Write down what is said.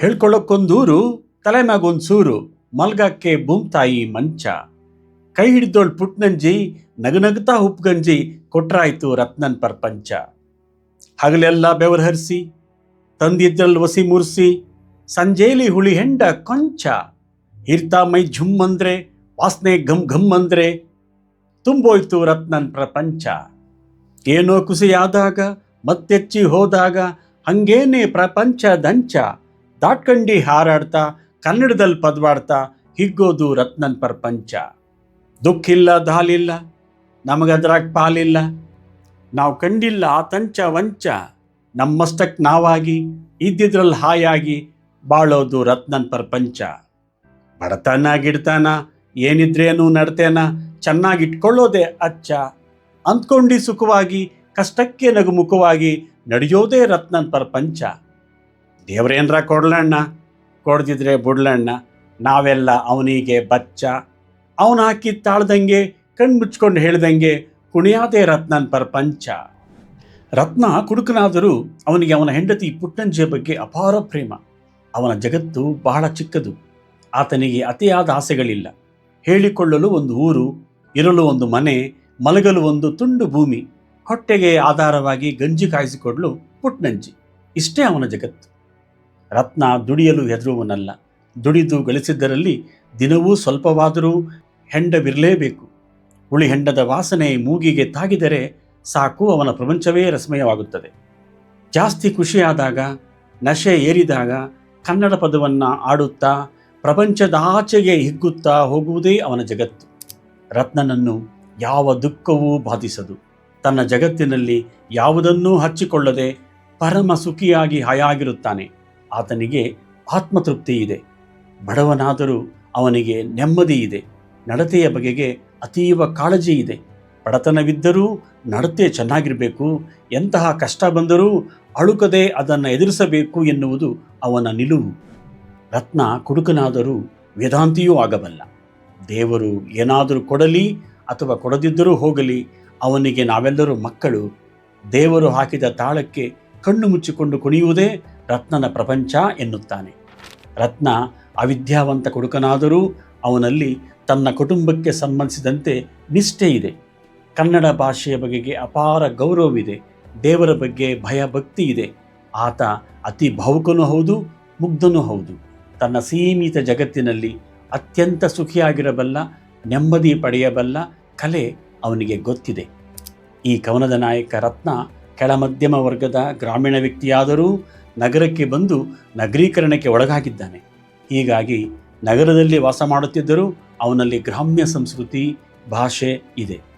ಹೇಳ್ಕೊಳ್ಳೋಕ್ಕೊಂದೂರು ತಲೆ ಮ್ಯಾಗೊಂದು ಸೂರು ಮಲ್ಗಕ್ಕೆ ಬೂಮ್ತಾಯಿ ಮಂಚ. ಕೈ ಹಿಡಿದೋಳ್ ಪುಟ್ನಂಜಿ ನಗನಗ್ತಾ ಉಪ್ಗಂಜಿ, ಕೊಟ್ರಾಯ್ತು ರತ್ನನ್ ಪ್ರಪಂಚ. ಹಗಲೆಲ್ಲ ಬೆವರು ಹರಿಸಿ ತಂದಿದ್ರಲ್ಲಿ ಒಸಿ ಮುರ್ಸಿ, ಸಂಜೇಲಿ ಹುಳಿ ಹೆಂಡ ಕೊಂಚ. ಇರ್ತಾ ಮೈ ಝುಮ್ ಅಂದ್ರೆ, ವಾಸನೆ ಘಮ್ ಘಮ್ ಅಂದ್ರೆ, ತುಂಬೋಯ್ತು ರತ್ನನ್ ಪ್ರಪಂಚ. ಏನೋ ಕುಸಿಯಾದಾಗ, ಮತ್ತೆಚ್ಚಿ ಹೋದಾಗ, ಹಂಗೇನೆ ಪ್ರಪಂಚ ದಂಚ. ದಾಟ್ಕಂಡಿ ಹಾರಾಡ್ತಾ, ಕನ್ನಡದಲ್ಲಿ ಪದವಾಡ್ತಾ, ಹಿಗ್ಗೋದು ರತ್ನನ್ ಪ್ರಪಂಚ. ದುಃಖಿಲ್ಲ, ದಾಲಿಲ್ಲ, ನಮಗದ್ರಾಗ ಪಾಲಿಲ್ಲ. ನಾವು ಕಂಡಿಲ್ಲ ಆತಂಚ, ವಂಚ. ನಮ್ಮಷ್ಟಕ್ಕೆ ನಾವಾಗಿ ಇದ್ದಿದ್ರಲ್ಲಿ ಹಾಯಾಗಿ ಬಾಳೋದು ರತ್ನನ್ ಪ್ರಪಂಚ. ಬಡತನ, ಗಿಡ್ತಾನ ಏನಿದ್ರೇನು ನಡ್ತೇನ ಚೆನ್ನಾಗಿ ಇಟ್ಕೊಳ್ಳೋದೇ ಅಚ್ಚ. ಅಂದ್ಕೊಂಡು ಸುಖವಾಗಿ, ಕಷ್ಟಕ್ಕೆ ನಗುಮುಖವಾಗಿ ನಡೆಯೋದೇ ರತ್ನನ್ ಪ್ರಪಂಚ. ದೇವ್ರೇನ್ರ ಕೊಡ್ಲಣ್ಣ ಕೊಡ್ದಿದ್ರೆ ಬುಡ್ಲಣ್ಣ ನಾವೆಲ್ಲ ಅವನಿಗೆ ಬಚ್ಚ. ಅವನು ಹಾಕಿ ತಾಳ್ದಂಗೆ ಕಣ್ಮುಚ್ಕೊಂಡು ಹೇಳ್ದಂಗೆ ಕುಣಿಯಾದೆ ರತ್ನನ್ ಪ್ರಪಂಚ. ರತ್ನ ಕುಡುಕನಾದರೂ ಅವನಿಗೆ ಅವನ ಹೆಂಡತಿ ಪುಟ್ಟಂಜಿಯ ಬಗ್ಗೆ ಅಪಾರ ಪ್ರೇಮ. ಅವನ ಜಗತ್ತು ಬಹಳ ಚಿಕ್ಕದು. ಆತನಿಗೆ ಅತಿಯಾದ ಆಸೆಗಳಿಲ್ಲ. ಹೇಳಿಕೊಳ್ಳಲು ಒಂದು ಊರು, ಇರಲು ಒಂದು ಮನೆ, ಮಲಗಲು ಒಂದು ತುಂಡು ಭೂಮಿ. ಹೊಟ್ಟೆಗೆ ಆಧಾರವಾಗಿ ಗಂಜಿ ಕಾಯಿಸಿಕೊಡಲು ಪುಟ್ನಂಜಿ ಇಷ್ಟೇ ಅವನ ಜಗತ್ತು. ರತ್ನ ದುಡಿಯಲು ಹೆದರುವನಲ್ಲ ದುಡಿದು ಗಳಿಸಿದ್ದರಲ್ಲಿ ದಿನವೂ ಸ್ವಲ್ಪವಾದರೂ ಹೆಂಡವಿರಲೇಬೇಕು. ಹುಳಿ ಹೆಂಡದ ವಾಸನೆ ಮೂಗಿಗೆ ತಾಗಿದರೆ ಸಾಕು ಅವನ ಪ್ರಪಂಚವೇ ರಸಮಯವಾಗುತ್ತದೆ. ಜಾಸ್ತಿ ಖುಷಿಯಾದಾಗ, ನಶೆ ಏರಿದಾಗ, ಕನ್ನಡ ಪದವನ್ನು ಆಡುತ್ತಾ, ಪ್ರಪಂಚದ ಆಚೆಗೆ ಹಿಗ್ಗುತ್ತಾ ಹೋಗುವುದೇ ಅವನ ಜಗತ್ತು. ರತ್ನನನ್ನು ಯಾವ ದುಃಖವೂ ಬಾಧಿಸದು. ತನ್ನ ಜಗತ್ತಿನಲ್ಲಿ ಯಾವುದನ್ನೂ ಹಚ್ಚಿಕೊಳ್ಳದೆ ಪರಮ ಸುಖಿಯಾಗಿ ಹಾಯಾಗಿರುತ್ತಾನೆ. ಆತನಿಗೆ ಆತ್ಮತೃಪ್ತಿ ಇದೆ. ಬಡವನಾದರೂ ಅವನಿಗೆ ನೆಮ್ಮದಿ ಇದೆ. ನಡತೆಯ ಬಗೆಗೆ ಅತೀವ ಕಾಳಜಿ ಇದೆ. ಬಡತನವಿದ್ದರೂ ನಡತೆ ಚೆನ್ನಾಗಿರಬೇಕು. ಎಂತಹ ಕಷ್ಟ ಬಂದರೂ ಅಳುಕದೆ ಅದನ್ನು ಎದುರಿಸಬೇಕು ಎನ್ನುವುದು ಅವನ ನಿಲುವು. ರತ್ನ ಕುಡುಕನಾದರೂ ವೇದಾಂತಿಯೂ ಆಗಬಲ್ಲ. ದೇವರು ಏನಾದರೂ ಕೊಡಲಿ ಅಥವಾ ಕೊಡದಿದ್ದರೂ ಹೋಗಲಿ, ಅವನಿಗೆ ನಾವೆಲ್ಲರೂ ಮಕ್ಕಳು. ದೇವರು ಹಾಕಿದ ತಾಳಕ್ಕೆ ಕಣ್ಣು ಮುಚ್ಚಿಕೊಂಡು ಕುಣಿಯುವುದೇ ರತ್ನನ ಪ್ರಪಂಚ ಎನ್ನುತ್ತಾನೆ. ರತ್ನ ಅವಿದ್ಯಾವಂತ ಕುಡುಕನಾದರೂ ಅವನಲ್ಲಿ ತನ್ನ ಕುಟುಂಬಕ್ಕೆ ಸಂಬಂಧಿಸಿದಂತೆ ನಿಷ್ಠೆ ಇದೆ. ಕನ್ನಡ ಭಾಷೆಯ ಬಗೆಗೆ ಅಪಾರ ಗೌರವವಿದೆ. ದೇವರ ಬಗ್ಗೆ ಭಯ ಭಕ್ತಿ ಇದೆ. ಆತ ಅತಿ ಭಾವುಕನೂ ಹೌದು, ಮುಗ್ಧನೂ ಹೌದು. ತನ್ನ ಸೀಮಿತ ಜಗತ್ತಿನಲ್ಲಿ ಅತ್ಯಂತ ಸುಖಿಯಾಗಿರಬಲ್ಲ, ನೆಮ್ಮದಿ ಪಡೆಯಬಲ್ಲ ಕಲೆ ಅವನಿಗೆ ಗೊತ್ತಿದೆ. ಈ ಕವನದ ನಾಯಕ ರತ್ನ ಕೆಳಮಧ್ಯಮ ವರ್ಗದ ಗ್ರಾಮೀಣ ವ್ಯಕ್ತಿಯಾದರೂ ನಗರಕ್ಕೆ ಬಂದು ನಗರೀಕರಣಕ್ಕೆ ಒಳಗಾಗಿದ್ದಾನೆ. ಹೀಗಾಗಿ ನಗರದಲ್ಲಿ ವಾಸ ಮಾಡುತ್ತಿದ್ದರೂ ಅವನಲ್ಲಿ ಗ್ರಾಮ್ಯ ಸಂಸ್ಕೃತಿ ಭಾಷೆ ಇದೆ.